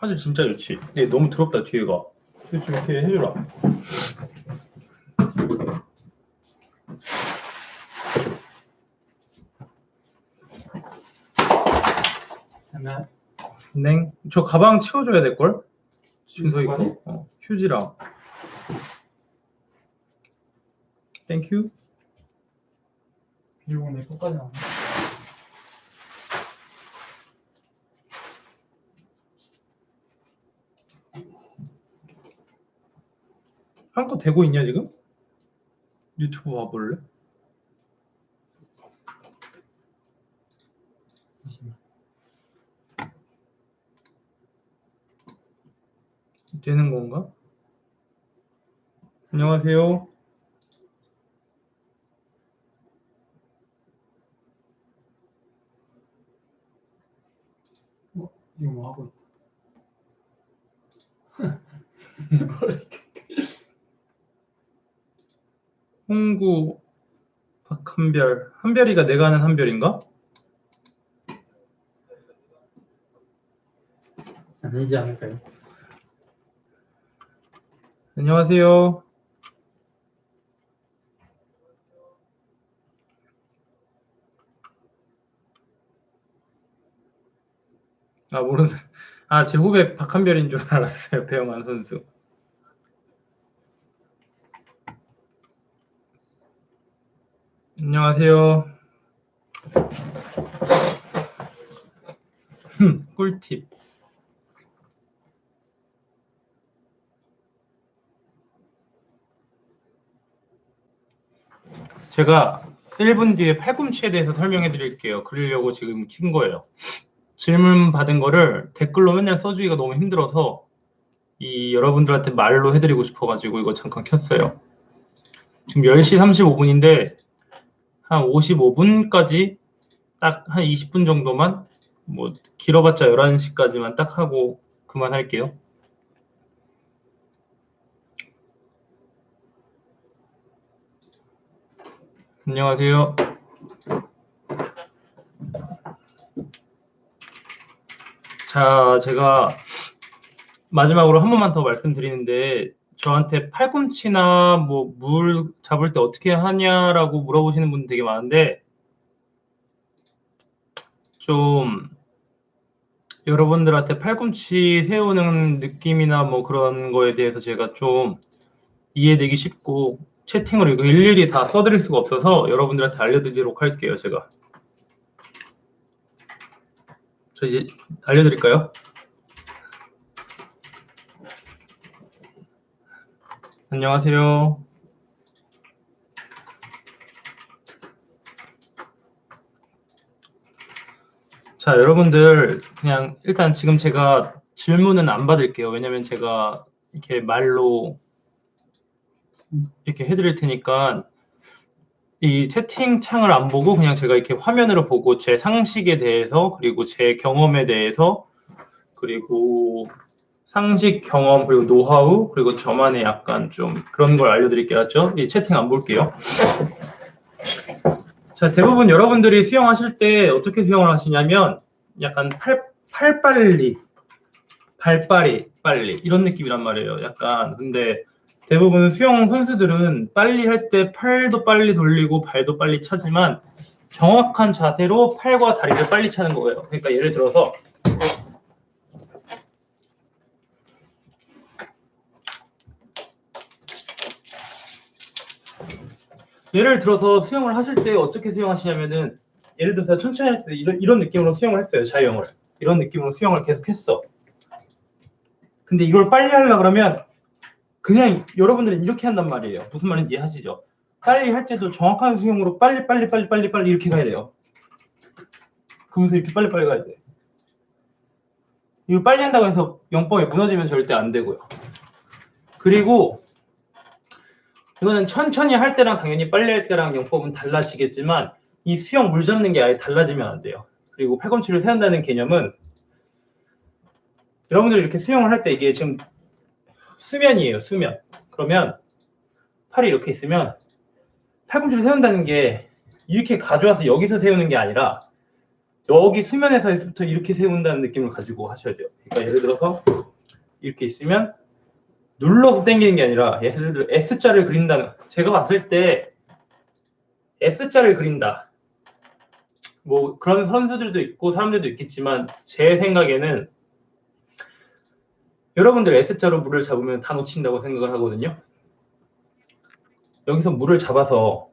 화질 진짜 좋지. 근데 너무 더럽다 뒤에가. 좀 이렇게 해주라. 하나, 냉. 저 가방 치워줘야 될 걸? 준서? 있고. 어, 휴지랑. 땡큐. 비료공에 끝까지 나 한껏 되고 있냐 지금? 유튜브 봐볼래? 되는 건가? 안녕하세요. 이거 뭐 하고 있다. 홍구 박한별. 한별이가 내가 아는 한별인가? 아니지 않을까요? 안녕하세요. 아 모르는 아 제 후배 박한별인 줄 알았어요 배영환 선수. 안녕하세요. 흠, 꿀팁. 제가 1분 뒤에 팔꿈치에 대해서 설명해 드릴게요. 그러려고 지금 킨 거예요. 질문 받은 거를 댓글로 맨날 써주기가 너무 힘들어서 이 여러분들한테 말로 해드리고 싶어가지고 이거 잠깐 켰어요. 지금 10시 35분인데 한 55분까지 딱 한 20분 정도만 뭐 길어봤자 11시까지만 딱 하고 그만할게요. 안녕하세요. 자, 제가 마지막으로 한 번만 더 말씀드리는데 저한테 팔꿈치나 뭐 물 잡을 때 어떻게 하냐라고 물어보시는 분 되게 많은데 좀 여러분들한테 팔꿈치 세우는 느낌이나 뭐 그런 거에 대해서 제가 좀 이해되기 쉽고 채팅으로 이거 일일이 다 써드릴 수가 없어서 여러분들한테 알려드리도록 할게요, 제가. 저 이제 알려드릴까요? 안녕하세요. 자, 여러분들 그냥 일단 지금 제가 질문은 안 받을게요. 왜냐면 제가 이렇게 말로 이렇게 해드릴 테니까 이 채팅창을 안 보고 그냥 제가 이렇게 화면으로 보고 제 상식에 대해서 그리고 제 경험에 대해서 그리고 상식 경험 그리고 노하우 그리고 저만의 약간 좀 그런 걸 알려드릴게요. 이 채팅 안 볼게요. 자 대부분 여러분들이 수영하실 때 어떻게 수영을 하시냐면 약간 팔 팔빨리 발빨이 빨리 이런 느낌이란 말이에요. 약간 근데 대부분 수영 선수들은 빨리 할 때 팔도 빨리 돌리고 발도 빨리 차지만 정확한 자세로 팔과 다리를 빨리 차는 거예요. 그러니까 예를 들어서 예를 들어서 수영을 하실 때 어떻게 수영하시냐면은 예를 들어서 천천히 할 때 이런, 이런 느낌으로 수영을 했어요. 자유형을. 이런 느낌으로 수영을 계속 했어. 근데 이걸 빨리 하려고 그러면 그냥 여러분들은 이렇게 한단 말이에요. 무슨 말인지 이해하시죠? 빨리 할 때도 정확한 수영으로 빨리 빨리 빨리 빨리 빨리 이렇게 가야 돼요. 그러면서 이렇게 빨리 빨리 가야 돼. 이거 빨리 한다고 해서 영법이 무너지면 절대 안 되고요. 그리고 이거는 천천히 할 때랑 당연히 빨리 할 때랑 영법은 달라지겠지만 이 수영 물 잡는 게 아예 달라지면 안 돼요. 그리고 팔꿈치를 세운다는 개념은 여러분들 이렇게 수영을 할 때 이게 지금 수면이에요, 수면. 그러면 팔이 이렇게 있으면 팔꿈치를 세운다는 게 이렇게 가져와서 여기서 세우는 게 아니라 여기 수면에서부터 이렇게 세운다는 느낌을 가지고 하셔야 돼요. 그러니까 예를 들어서 이렇게 있으면 눌러서 당기는 게 아니라 예를 들어 S자를 그린다는 제가 봤을 때 S자를 그린다. 뭐 그런 선수들도 있고 사람들도 있겠지만 제 생각에는 여러분들 S자로 물을 잡으면 다 놓친다고 생각을 하거든요. 여기서 물을 잡아서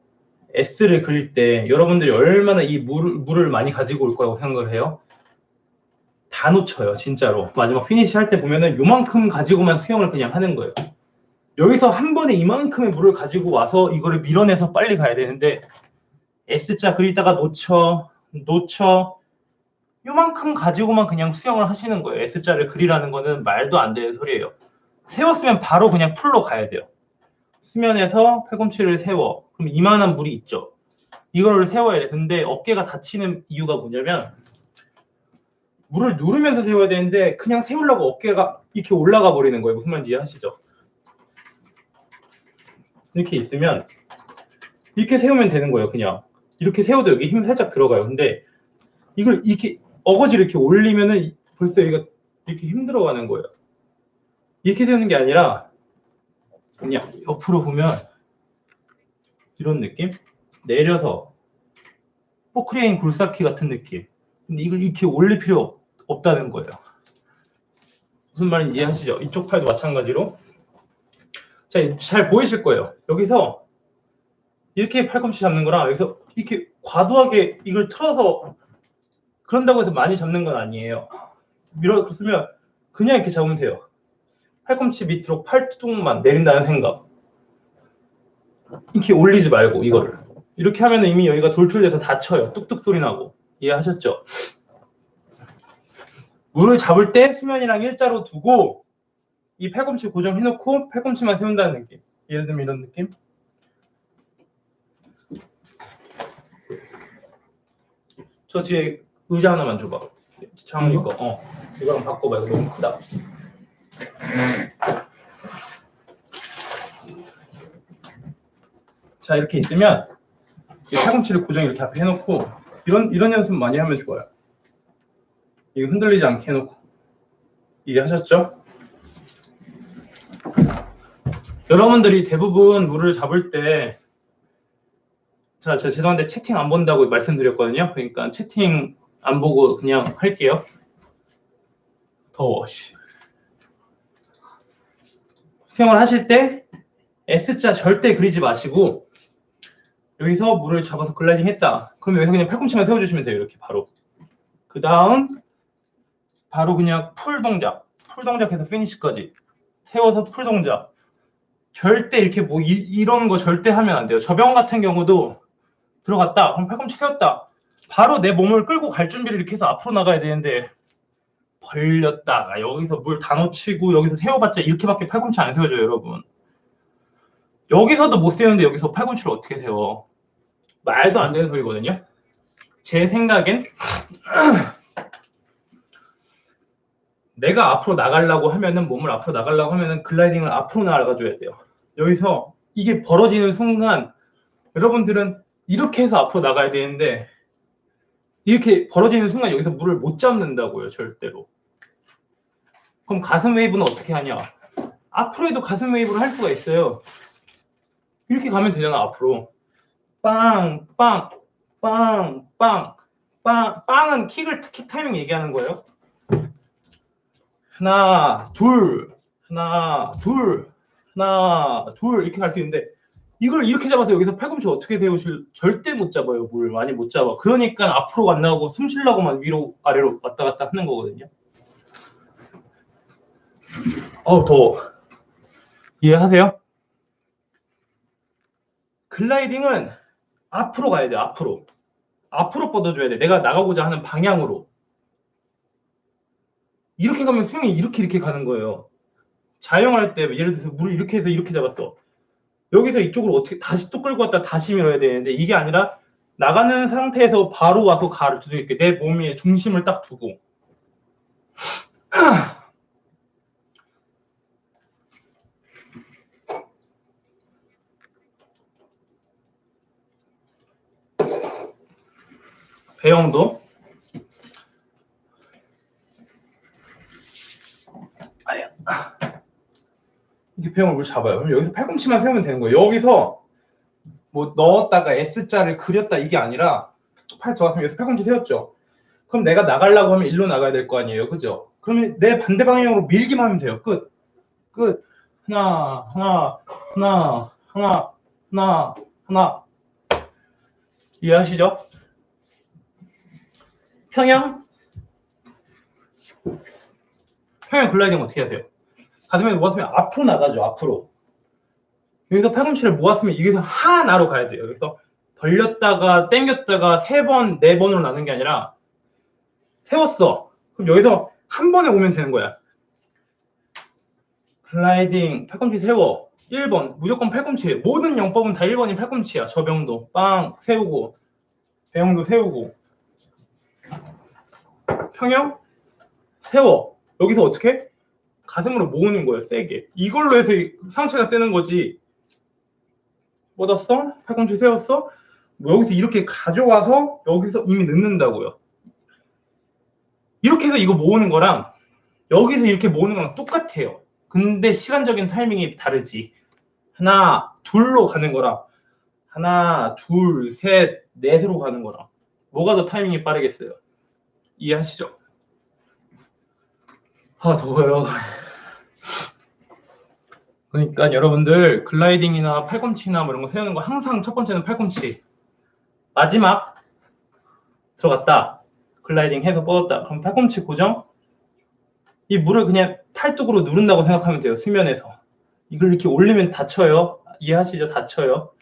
S를 그릴 때 여러분들이 얼마나 이 물을, 물을 많이 가지고 올 거라고 생각을 해요? 다 놓쳐요, 진짜로. 마지막 피니시 할 때 보면은 요만큼 가지고만 수영을 그냥 하는 거예요. 여기서 한 번에 이만큼의 물을 가지고 와서 이거를 밀어내서 빨리 가야 되는데 S자 그리다가 놓쳐, 놓쳐. 요만큼 가지고만 그냥 수영을 하시는 거예요. S자를 그리라는 거는 말도 안 되는 소리예요. 세웠으면 바로 그냥 풀로 가야 돼요. 수면에서 팔꿈치를 세워. 그럼 이만한 물이 있죠. 이거를 세워야 돼. 근데 어깨가 다치는 이유가 뭐냐면 물을 누르면서 세워야 되는데 그냥 세우려고 어깨가 이렇게 올라가 버리는 거예요. 무슨 말인지 이해하시죠? 이렇게 있으면 이렇게 세우면 되는 거예요. 그냥 이렇게 세워도 여기 힘 살짝 들어가요. 근데 이걸 이렇게 어거지로 이렇게 올리면은 벌써 여기가 이렇게 힘들어가는 거예요. 이렇게 되는 게 아니라 그냥 옆으로 보면 이런 느낌? 내려서 포크레인 굴삭기 같은 느낌. 근데 이걸 이렇게 올릴 필요 없- 없다는 거예요. 무슨 말인지 이해하시죠? 이쪽 팔도 마찬가지로. 자, 잘 보이실 거예요. 여기서 이렇게 팔꿈치 잡는 거랑 여기서 이렇게 과도하게 이걸 틀어서 그런다고 해서 많이 잡는 건 아니에요. 밀어 쓰면 그냥 이렇게 잡으면 돼요. 팔꿈치 밑으로 팔뚝만 내린다는 생각. 이렇게 올리지 말고 이거를 이렇게 하면 이미 여기가 돌출돼서 다쳐요. 뚝뚝 소리 나고 이해하셨죠? 물을 잡을 때 수면이랑 일자로 두고 이 팔꿈치 고정해놓고 팔꿈치만 세운다는 느낌. 예를 들면 이런 느낌. 저 뒤에 의자 하나만 줘봐. 장훈이 거. 어. 이거랑 바꿔봐. 이거 너무 크다. 자 이렇게 있으면 이 팔꿈치를 고정 이렇게 앞에 해놓고 이런 이런 연습 많이 하면 좋아요. 이게 흔들리지 않게 해놓고 이해하셨죠? 여러분들이 대부분 물을 잡을 때 자, 저 죄송한데 채팅 안 본다고 말씀드렸거든요. 그러니까 채팅 안 보고 그냥 할게요. 더워. 씨. 수영을 하실 때 S자 절대 그리지 마시고 여기서 물을 잡아서 글라이딩 했다. 그럼 여기서 그냥 팔꿈치만 세워주시면 돼요. 이렇게 바로. 그 다음 바로 그냥 풀 동작. 풀 동작해서 피니시까지. 세워서 풀 동작. 절대 이렇게 뭐 이, 런거 절대 하면 안 돼요. 저병 같은 경우도 들어갔다. 그럼 팔꿈치 세웠다. 바로 내 몸을 끌고 갈 준비를 이렇게 해서 앞으로 나가야 되는데 벌렸다가 여기서 물 다 놓치고 여기서 세워봤자 이렇게밖에 팔꿈치 안 세워져요, 여러분. 여기서도 못 세우는데 여기서 팔꿈치를 어떻게 세워? 말도 안 되는 소리거든요. 제 생각엔 내가 앞으로 나가려고 하면은 몸을 앞으로 나가려고 하면은 글라이딩을 앞으로 나가줘야 돼요. 여기서 이게 벌어지는 순간 여러분들은 이렇게 해서 앞으로 나가야 되는데 이렇게 벌어지는 순간 여기서 물을 못 잡는다고요, 절대로. 그럼 가슴 웨이브는 어떻게 하냐? 앞으로 해도 가슴 웨이브를 할 수가 있어요. 이렇게 가면 되잖아, 앞으로. 빵, 빵, 빵, 빵, 빵, 빵은 킥을, 킥 타이밍 얘기하는 거예요. 하나, 둘, 하나, 둘, 하나, 둘, 이렇게 갈 수 있는데, 이걸 이렇게 잡아서 여기서 팔꿈치 어떻게 세우실, 절대 못 잡아요, 물 많이 못 잡아. 그러니까 앞으로 안 나가고 숨 쉬려고만 위로, 아래로 왔다 갔다 하는 거거든요. 어우, 더워. 이해하세요? 글라이딩은 앞으로 가야 돼, 앞으로. 앞으로 뻗어줘야 돼. 내가 나가고자 하는 방향으로. 이렇게 가면 수영이 이렇게 이렇게 가는 거예요. 자영을 할때 예를 들어서 물을 이렇게 해서 이렇게 잡았어. 여기서 이쪽으로 어떻게 다시 또 끌고 왔다 다시 밀어야 되는데 이게 아니라 나가는 상태에서 바로 와서 가를 수도 있게 내 몸에 중심을 딱 두고 배영도 물 잡아요. 그럼 여기서 팔꿈치만 세우면 되는 거예요. 여기서 뭐 넣었다가 S자를 그렸다 이게 아니라 팔 들어갔으면 여기서 팔꿈치 세웠죠. 그럼 내가 나가려고 하면 일로 나가야 될 거 아니에요. 그죠? 그러면 내 반대 방향으로 밀기만 하면 돼요. 끝. 끝. 하나, 하나, 하나, 하나, 하나, 하나. 이해하시죠? 평양? 평양 글라이딩 어떻게 하세요? 가슴에 모았으면 앞으로 나가죠. 앞으로. 여기서 팔꿈치를 모았으면 여기서 하나로 가야 돼요. 여기서 벌렸다가 당겼다가 세 번, 네 번으로 나는 게 아니라 세웠어. 그럼 여기서 한 번에 오면 되는 거야. 글라이딩 팔꿈치 세워 1번 무조건 팔꿈치예요 모든 영법은 다 1번이 팔꿈치야 저병도 빵 세우고 배영도 세우고 평영 세워 여기서 어떻게 가슴으로 모으는 거예요 세게 이걸로 해서 이 상체가 뜨는 거지 뻗었어 팔꿈치 세웠어 뭐 여기서 이렇게 가져와서 여기서 이미 넣는다고요 이렇게 해서 이거 모으는 거랑 여기서 이렇게 모으는 거랑 똑같아요 근데 시간적인 타이밍이 다르지. 하나, 둘로 가는 거랑 하나, 둘, 셋, 넷으로 가는 거랑 뭐가 더 타이밍이 빠르겠어요? 이해하시죠? 아, 더워요. 그러니까 여러분들 글라이딩이나 팔꿈치나 뭐 이런 거 세우는 거 항상 첫 번째는 팔꿈치. 마지막 들어갔다. 글라이딩 해서 뻗었다. 그럼 팔꿈치 고정. 이 물을 그냥 팔뚝으로 누른다고 생각하면 돼요. 수면에서. 이걸 이렇게 올리면 다쳐요. 이해하시죠? 다쳐요.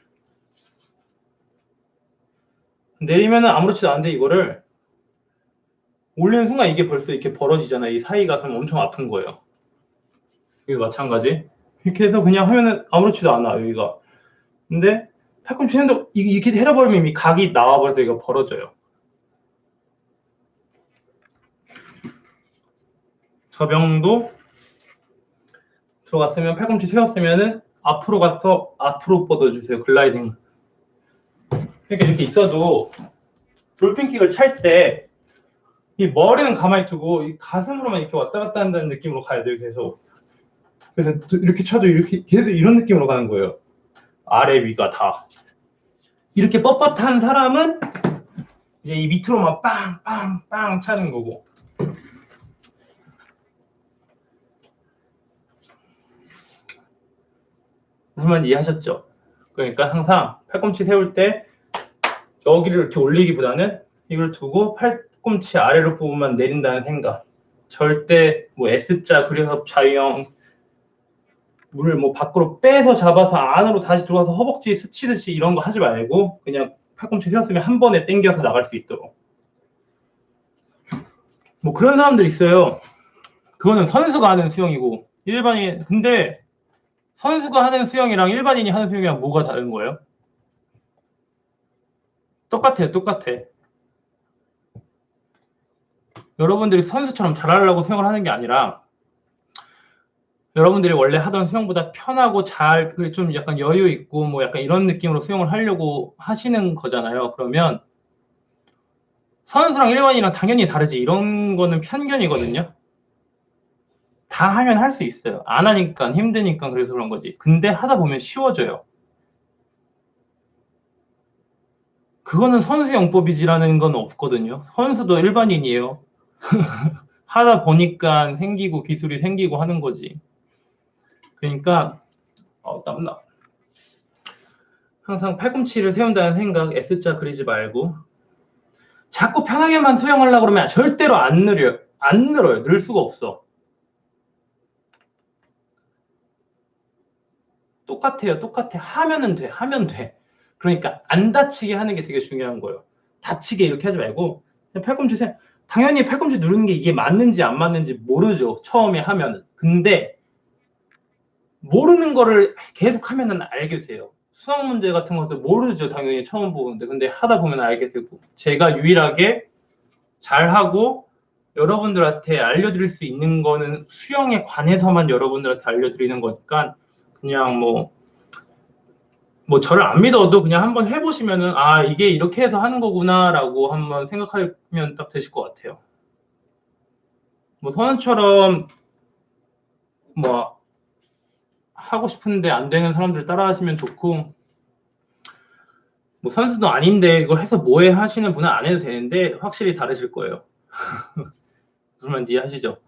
내리면은 아무렇지도 않은데 이거를 올리는 순간 이게 벌써 이렇게 벌어지잖아요. 이 사이가 그럼 엄청 아픈 거예요. 이거 마찬가지. 이렇게 해서 그냥 하면은 아무렇지도 않아 여기가. 근데 팔꿈치 핸드 이렇게 해려버리면 이미 각이 나와버려서 이거 벌어져요. 저병도 들어갔으면 팔꿈치 세웠으면은 앞으로 가서 앞으로 뻗어주세요 글라이딩 그러니까 이렇게 있어도 돌핀킥을 찰때 이 머리는 가만히 두고 이 가슴으로만 이렇게 왔다 갔다 한다는 느낌으로 가야 돼요 계속. 그래서 이렇게 쳐도 이렇게 계속 이런 느낌으로 가는 거예요. 아래 위가 다. 이렇게 뻣뻣한 사람은 이제 이 밑으로만 빵빵빵 차는 거고. 무슨 말인지 이해하셨죠? 그러니까 항상 팔꿈치 세울 때 여기를 이렇게 올리기보다는 이걸 두고 팔 꿈치 아래로 부분만 내린다는 생각. 절대 뭐 S자 그래서 자유형 물을 뭐 밖으로 빼서 잡아서 안으로 다시 들어가서 허벅지 스치듯이 이런 거 하지 말고 그냥 팔꿈치 세웠으면 한 번에 당겨서 나갈 수 있도록. 뭐 그런 사람들 있어요. 그거는 선수가 하는 수영이고 일반인 근데 선수가 하는 수영이랑 일반인이 하는 수영이랑 뭐가 다른 거예요? 똑같아요, 똑같아. 여러분들이 선수처럼 잘하려고 수영을 하는 게 아니라 여러분들이 원래 하던 수영보다 편하고 잘, 그좀 약간 여유 있고 뭐 약간 이런 느낌으로 수영을 하려고 하시는 거잖아요. 그러면 선수랑 일반인이랑 당연히 다르지. 이런 거는 편견이거든요. 다 하면 할 수 있어요. 안 하니까 힘드니까 그래서 그런 거지. 근데 하다 보면 쉬워져요. 그거는 선수 영법이지라는 건 없거든요. 선수도 일반인이에요. 하다 보니까 생기고 기술이 생기고 하는 거지. 그러니까 어, 땀나. 항상 팔꿈치를 세운다는 생각 S자 그리지 말고 자꾸 편하게만 수영하려고 그러면 절대로 안 늘어요. 안 늘어요. 늘 수가 없어. 똑같아요. 똑같아. 하면은 돼. 하면 돼. 그러니까 안 다치게 하는 게 되게 중요한 거예요. 다치게 이렇게 하지 말고 팔꿈치 세 당연히 팔꿈치 누르는 게 이게 맞는지 안 맞는지 모르죠. 처음에 하면은. 근데 모르는 거를 계속 하면은 알게 돼요. 수학 문제 같은 것도 모르죠. 당연히 처음 보는데. 근데 하다 보면 알게 되고. 제가 유일하게 잘하고 여러분들한테 알려드릴 수 있는 거는 수영에 관해서만 여러분들한테 알려드리는 거니까 그냥 뭐, 뭐 저를 안 믿어도 그냥 한번 해보시면은 아, 이게 이렇게 해서 하는 거구나라고 한번 생각하면 딱 되실 것 같아요. 뭐 선우처럼 뭐 하고 싶은데 안 되는 사람들 따라 하시면 좋고 뭐 선수도 아닌데 이걸 해서 뭐해 하시는 분은 안 해도 되는데 확실히 다르실 거예요. 말인지 이해하시죠?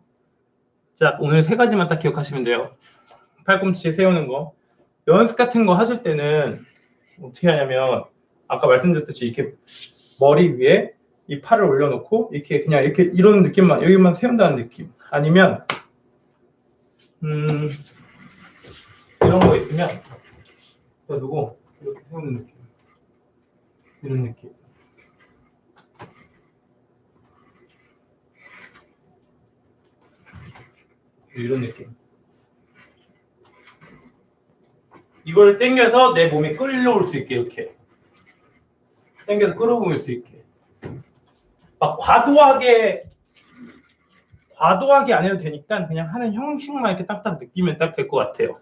자, 오늘 세 가지만 딱 기억하시면 돼요. 팔꿈치 세우는 거. 연습 같은 거 하실 때는 어떻게 하냐면 아까 말씀드렸듯이 이렇게 머리 위에 이 팔을 올려놓고 이렇게 그냥 이렇게 이런 느낌만 여기만 세운다는 느낌. 아니면 음 이런 거 있으면 그래가지고 이렇게 세우는 느낌. 이런 느낌. 이런 느낌. 이걸 당겨서 내 몸이 끌려올 수 있게 이렇게 당겨서 끌어올릴 수 있게. 막 과도하게 과도하게 안 해도 되니까 그냥 하는 형식만 이렇게 딱딱 느끼면 딱 될 것 같아요.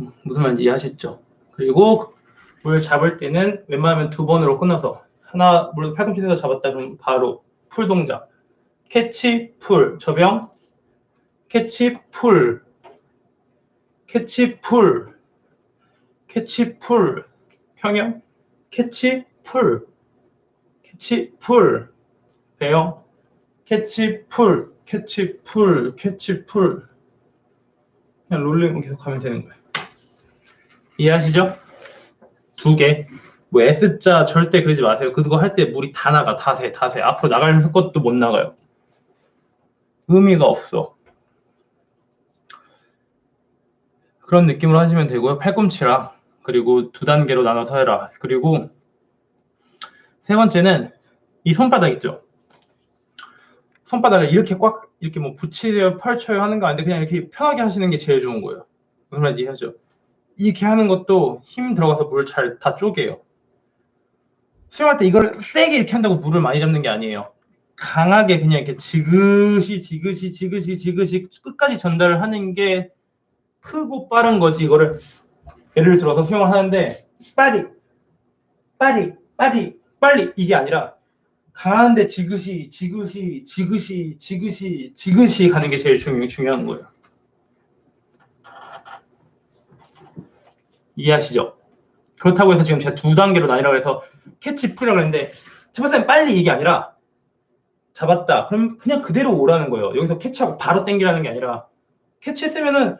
음, 무슨 말인지 이해하셨죠? 그리고 물 잡을 때는 웬만하면 두 번으로 끊어서 하나 물 팔꿈치에서 잡았다 그러면 바로 풀 동작 캐치 풀 저병 캐치 풀 캐치 풀 캐치 풀 평형 캐치 풀 캐치 풀 배영 캐치 풀 캐치 풀 캐치 풀 그냥 롤링만 계속 하면 되는 거예요 이해하시죠? 두 개. 뭐 S자 절대 그러지 마세요. 그거 할 때 물이 다 나가. 다 새, 다 새. 앞으로 나갈 것도 못 나가요. 의미가 없어. 그런 느낌으로 하시면 되고요. 팔꿈치랑 그리고 두 단계로 나눠서 해라. 그리고 세 번째는 이 손바닥 있죠. 손바닥을 이렇게 꽉 이렇게 뭐 붙이려 펼쳐요 하는 거 아닌데 그냥 이렇게 편하게 하시는 게 제일 좋은 거예요. 무슨 말인지 이해하죠? 이렇게 하는 것도 힘 들어가서 물을 잘 다 쪼개요. 수영할 때 이걸 세게 이렇게 한다고 물을 많이 잡는 게 아니에요. 강하게 그냥 이렇게 지그시 지그시 지그시 지그시 끝까지 전달을 하는 게 크고 빠른 거지 이거를 예를 들어서 수영을 하는데 빨리 빨리 빨리 빨리 이게 아니라 강한데 지그시 지그시 지그시 지그시 지그시 가는 게 제일 중요, 중요한 거예요. 이해하시죠? 그렇다고 해서 지금 제가 두 단계로 나뉘라고 해서 캐치 풀이라고 했는데 잡았으면 빨리 이게 아니라 잡았다. 그럼 그냥 그대로 오라는 거예요. 여기서 캐치하고 바로 당기라는 게 아니라 캐치했으면은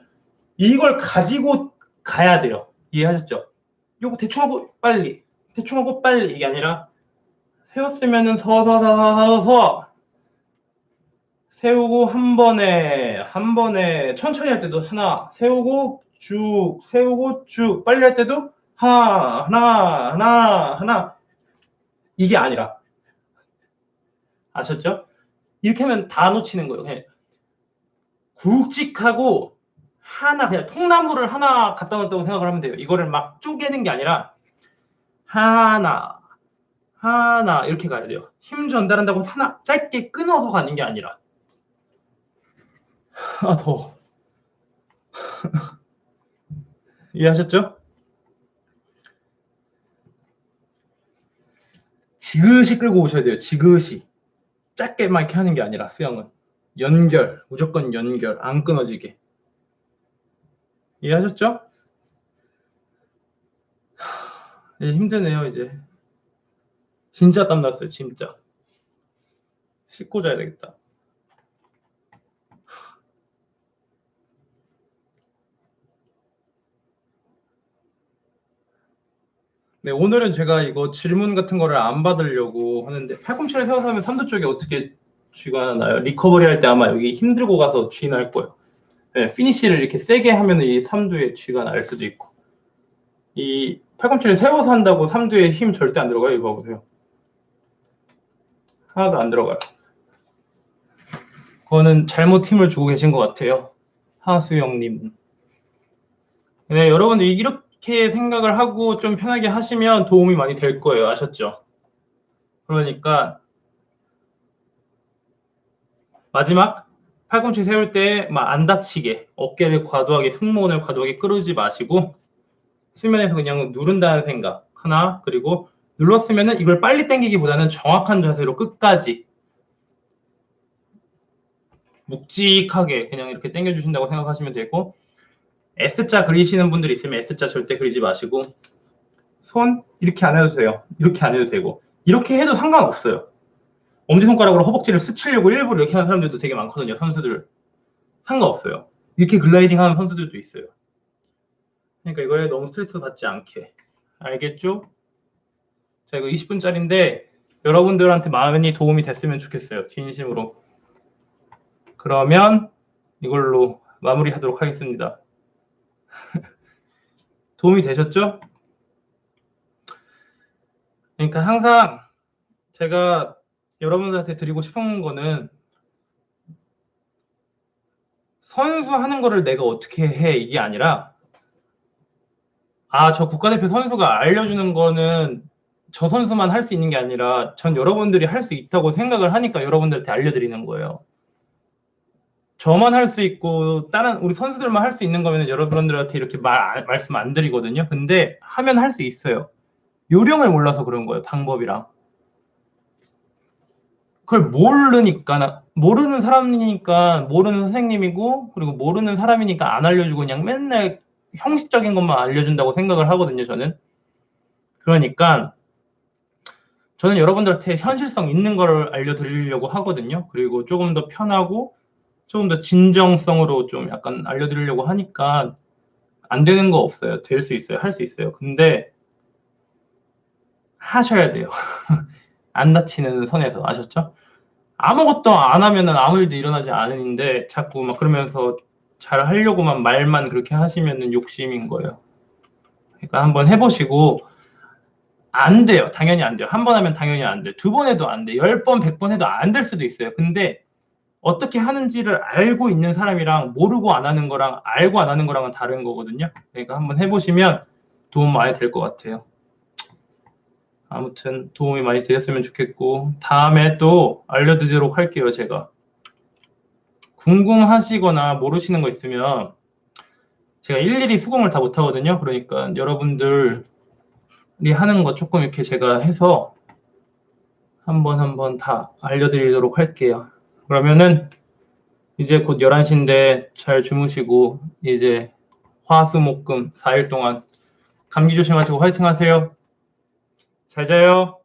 이걸 가지고 가야 돼요. 이해하셨죠? 요거 대충 하고 빨리 대충 하고 빨리 이게 아니라 세웠으면은 서서서서서 세우고 한 번에 한 번에 천천히 할 때도 하나 세우고 쭉 세우고 쭉 빨리 할 때도 하나 하나 하나 하나 이게 아니라 아셨죠? 이렇게 하면 다 놓치는 거예요. 그냥 굵직하고 하나 그냥 통나무를 하나 갖다 놓았다고 생각을 하면 돼요. 이거를 막 쪼개는 게 아니라 하나 하나 이렇게 가야 돼요. 힘 전달한다고 하나 짧게 끊어서 가는 게 아니라 아 더워. 이해하셨죠? 지그시 끌고 오셔야 돼요. 지그시. 짧게만 이렇게 하는 게 아니라 수영은 연결, 무조건 연결, 안 끊어지게. 이해하셨죠? 하, 이제 힘드네요, 이제. 진짜 땀났어요, 진짜. 씻고 자야 되겠다. 네, 오늘은 제가 이거 질문 같은 거를 안 받으려고 하는데 팔꿈치를 세워서 하면 삼두 쪽에 어떻게 쥐가 나요? 리커버리 할 때 아마 여기 힘들고 가서 쥐 날 거예요. 네, 피니쉬를 이렇게 세게 하면 이 삼두에 쥐가 날 수도 있고 이 팔꿈치를 세워서 한다고 삼두에 힘 절대 안 들어가요. 이거 보세요. 하나도 안 들어가요. 그거는 잘못 힘을 주고 계신 것 같아요. 하수영님은. 네, 여러분들 이렇게 생각을 하고 좀 편하게 하시면 도움이 많이 될 거예요. 아셨죠? 그러니까 마지막 팔꿈치 세울 때 막 안 다치게 어깨를 과도하게 승모근을 과도하게 끌지 마시고 수면에서 그냥 누른다는 생각 하나 그리고 눌렀으면은 이걸 빨리 당기기보다는 정확한 자세로 끝까지 묵직하게 그냥 이렇게 당겨주신다고 생각하시면 되고 S자 그리시는 분들 있으면 S자 절대 그리지 마시고 손 이렇게 안 해도 돼요. 이렇게 안 해도 되고 이렇게 해도 상관없어요. 엄지손가락으로 허벅지를 스치려고 일부러 이렇게 하는 사람들도 되게 많거든요. 선수들 상관없어요. 이렇게 글라이딩 하는 선수들도 있어요. 그러니까 이거에 너무 스트레스 받지 않게 알겠죠? 자 이거 20분짜리인데 여러분들한테 많이 도움이 됐으면 좋겠어요. 진심으로. 그러면 이걸로 마무리하도록 하겠습니다. 도움이 되셨죠? 그러니까 항상 제가 여러분들한테 드리고 싶은 거는 선수 하는 거를 내가 어떻게 해 이게 아니라 아 저 국가대표 선수가 알려주는 거는 저 선수만 할 수 있는 게 아니라 전 여러분들이 할 수 있다고 생각을 하니까 여러분들한테 알려드리는 거예요. 저만 할 수 있고 다른 우리 선수들만 할 수 있는 거면 여러분들한테 이렇게 말, 말씀 안 드리거든요. 근데 하면 할 수 있어요. 요령을 몰라서 그런 거예요. 방법이랑. 그걸 모르니까 나- 모르는 사람이니까 모르는 선생님이고 그리고 모르는 사람이니까 안 알려주고 그냥 맨날 형식적인 것만 알려준다고 생각을 하거든요. 저는. 그러니까 저는 여러분들한테 현실성 있는 거를 알려드리려고 하거든요. 그리고 조금 더 편하고 조금 더 진정성으로 좀 약간 알려드리려고 하니까 안 되는 거 없어요. 될 수 있어요. 할 수 있어요. 근데 하셔야 돼요. 안 다치는 선에서 아셨죠? 아무것도 안 하면은 아무 일도 일어나지 않으는데 자꾸 막 그러면서 잘 하려고만 말만 그렇게 하시면은 욕심인 거예요. 그러니까 한번 해보시고 안 돼요. 당연히 안 돼요. 한 번 하면 당연히 안 돼. 두 번 해도 안 돼. 열 번, 백 번 해도 안 될 수도 있어요. 근데 어떻게 하는지를 알고 있는 사람이랑 모르고 안 하는 거랑 알고 안 하는 거랑은 다른 거거든요. 그러니까 한번 해보시면 도움 많이 될 것 같아요. 아무튼 도움이 많이 되셨으면 좋겠고 다음에 또 알려드리도록 할게요. 제가 궁금하시거나 모르시는 거 있으면 제가 일일이 수긍을 다 못하거든요. 그러니까 여러분들이 하는 거 조금 이렇게 제가 해서 한번 한번 다 알려드리도록 할게요. 그러면은 이제 곧 11시인데 잘 주무시고 이제 화수목금 4일 동안 감기 조심하시고 화이팅 하세요. 잘 자요.